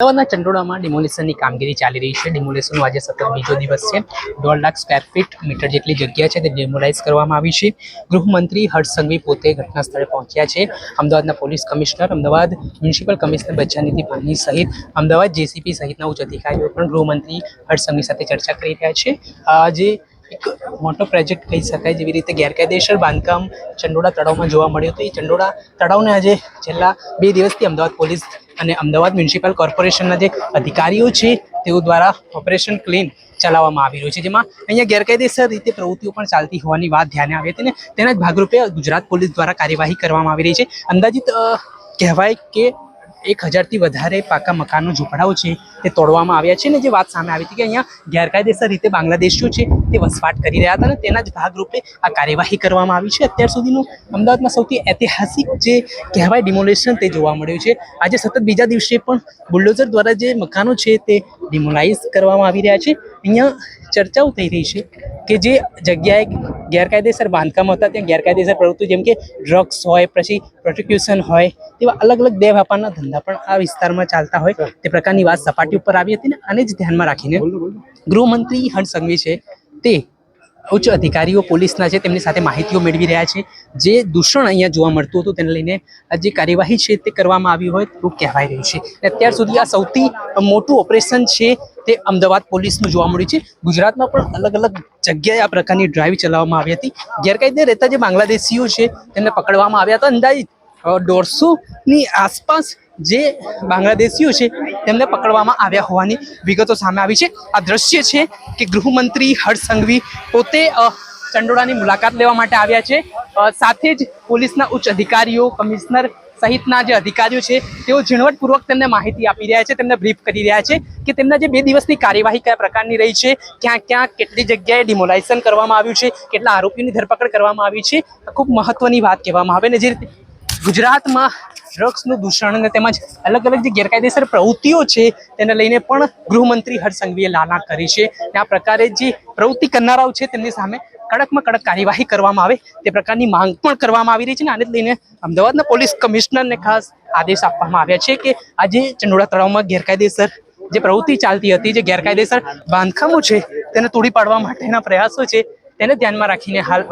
અમદાવાદના ચંડોળામાં ડિમોલિશનની કામગીરી ચાલી રહી છે. ડિમોલિશનનો આજે સતત બીજો દિવસ છે. દોઢ લાખ સ્ક્વેર ફીટ મીટર જેટલી જગ્યા છે તે ડિમોલાઇઝ કરવામાં આવી છે. ગૃહમંત્રી હર્ષ પોતે ઘટના સ્થળે પહોંચ્યા છે. અમદાવાદના police commissioner, Ahmedabad municipal commissioner Banchhanidhi Pani સહિત અમદાવાદ જેસીપી સહિતના ઉચ્ચ અધિકારીઓ પણ ગૃહમંત્રી હર્ષ સાથે ચર્ચા કરી રહ્યા છે. આજે એક મોટો પ્રોજેક્ટ કહી શકાય જેવી રીતે ગેરકાયદેસર બાંધકામ ચંડોળા તળાવમાં જોવા મળ્યું હતું. એ ચંડોળા તળાવને આજે છેલ્લા બે દિવસથી અમદાવાદ પોલીસ અને અમદાવાદ મ્યુનિસિપલ કોર્પોરેશનના જે અધિકારીઓ છે, તેઓ દ્વારા ઓપરેશન ક્લીન ચલાવવામાં આવી રહ્યું છે. જેમાં અહીંયા ગેરકાયદેસર રીતે પ્રવૃત્તિઓ પણ ચાલતી હોવાની વાત ધ્યાને આવી હતી ને તેના જ ભાગરૂપે ગુજરાત પોલીસ દ્વારા કાર્યવાહી કરવામાં આવી રહી છે. અંદાજિત કહેવાય કે એક હજારથી વધારે પાકા મકાનો ઝૂંપડાઓ છે તે તોડવામાં આવ્યા છે ને જે વાત સામે આવી હતી કે અહીંયા ગેરકાયદેસર રીતે બાંગ્લાદેશીઓ છે તે વસવાટ કરી રહ્યા હતા અને તેના જ ભાગરૂપે આ કાર્યવાહી કરવામાં આવી છે. અત્યાર સુધીનું અમદાવાદમાં સૌથી ઐતિહાસિક જે કહેવાય ડિમોલેશન તે જોવા મળ્યું છે. આજે સતત બીજા દિવસે પણ બુલડોઝર દ્વારા જે મકાનો છે તે ડિમોલાઇઝ કરવામાં આવી રહ્યા છે. અહીંયા ચર્ચાઓ થઈ રહી છે કે જે જગ્યાએ ગેરકાયદેસર બાંધકામ હતા ત્યાં ગેરકાયદેસર પ્રવૃત્તિ જેમ કે ડ્રગ્સ હોય પછી પ્રોટિક્યુશન હોય તેવા અલગ અલગ બે વેપારના ધંધા પણ આ વિસ્તારમાં ચાલતા હોય તે પ્રકારની વાત સપાટી ઉપર આવી હતી ને આને જ ધ્યાનમાં રાખીને ગૃહમંત્રી હર્ષ સંઘવી છે તે ઉચ્ચ અધિકારીઓ પોલીસના છે તેમની સાથે માહિતીઓ મેળવી રહ્યા છે જે દૂષણ અહીંયા જોવા મળતું હતું તેને લઈને જે કાર્યવાહી છે તે કરવામાં આવી હોય તેવું કહેવાય રહ્યું છે. અને અત્યાર સુધી આ સૌથી મોટું ઓપરેશન છે તે અમદાવાદ પોલીસનું જોવા મળ્યું છે. ગુજરાતમાં પણ અલગ અલગ જગ્યાએ આ પ્રકારની ડ્રાઈવ ચલાવવામાં આવી હતી. ગેરકાયદે રહેતા જે બાંગ્લાદેશીઓ છે, તેમને પકડવામાં આવ્યા હતા. અંદાજિત દોઢસોની આસપાસ જે બાંગ્લાદેશીઓ છે, તેમને પકડવામાં આવ્યા હોવાની વિગતો સામે આવી છે. આ દ્રશ્ય છે કે ગૃહમંત્રી હર્ષ પોતે ચંડોળાની મુલાકાત લેવા માટે આવ્યા છે. સાથે જ પોલીસના ઉચ્ચ અધિકારીઓ, કમિશનર સહિતના જે અધિકારીઓ છે, તેઓ ઝીણવટપૂર્વક તેમને માહિતી આપી રહ્યા છે, તેમને બ્રીફ કરી રહ્યા છે કે તેમના જે બે દિવસની કાર્યવાહી કયા પ્રકારની રહી છે, ક્યાં ક્યાં, કેટલી જગ્યાએ ડિમોલાઇઝેશન કરવામાં આવ્યું છે, કેટલા આરોપીઓની ધરપકડ કરવામાં આવી છે ખૂબ મહત્વની વાત કહેવામાં આવે ને જે રીતે ગુજરાતમાં ડ્રગ્સનું દૂષણ અને તેમજ અલગ અલગ જે ગેરકાયદેસર પ્રવૃત્તિઓ છે, તેને લઈને પણ ગૃહમંત્રી હર્ષ સંઘવીએ લાલા કરી છે. આ પ્રકારે જે પ્રવૃત્તિ કરનારાઓ છે, તેમની સામે કડકમાં કડક કાર્યવાહી કરવામાં આવે, તે પ્રકારની માંગ પણ કરવામાં આવી રહી છે અને આને લઈને અમદાવાદના પોલીસ કમિશનરને ખાસ આદેશ આપવામાં આવ્યા છે કે આજે ચંડોળા તળાવમાં ગેરકાયદેસર જે પ્રવૃત્તિ ચાલતી હતી, જે ગેરકાયદેસર બાંધકામો છે, તેને તોડી પાડવા માટેના પ્રયાસો છે, તેને ધ્યાનમાં રાખીને હાલ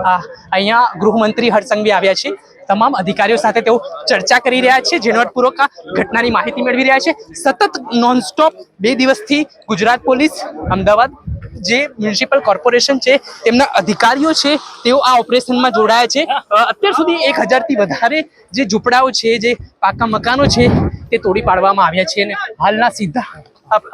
અહીંયા ગૃહમંત્રી હરસંઘવી સંઘવી આવ્યા છે. તમામ અધિકારીઓ સાથે તેઓ ચર્ચા કરી રહ્યા છે, ઝીણવટપૂર્વક આ ઘટનાની માહિતી મેળવી રહ્યા છે. સતત નોનસ્ટોપ બે દિવસથી ગુજરાત પોલીસ અમદાવાદ જે મ્યુનિસિપલ કોર્પોરેશન છે, તેમના અધિકારીઓ છે, તેઓ આ ઓપરેશનમાં જોડાયા છે. અત્યાર સુધી એક હજારથી વધારે જે ઝૂંપડાઓ છે, જે પાકા મકાનો છે, તે તોડી પાડવામાં આવ્યા છે અને હાલના સીધા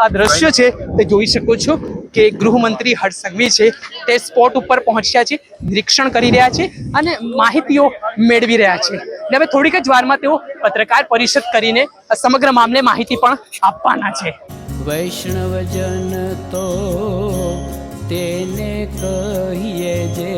આ દ્રશ્ય છે, તે જોઈ શકો છો કે ગૃહમંત્રી હર્ષ છે, તે સ્પોટ ઉપર પહોંચ્યા છે, નિરીક્ષણ કરી રહ્યા છે અને માહિતીઓ મેળવી રહ્યા છે. અને હવે થોડીક જ વારમાં તેઓ પત્રકાર પરિષદ કરીને સમગ્ર મામલે માહિતી પણ આપવાના છે. વૈષ્ણવજન તો તેને કહીએ જે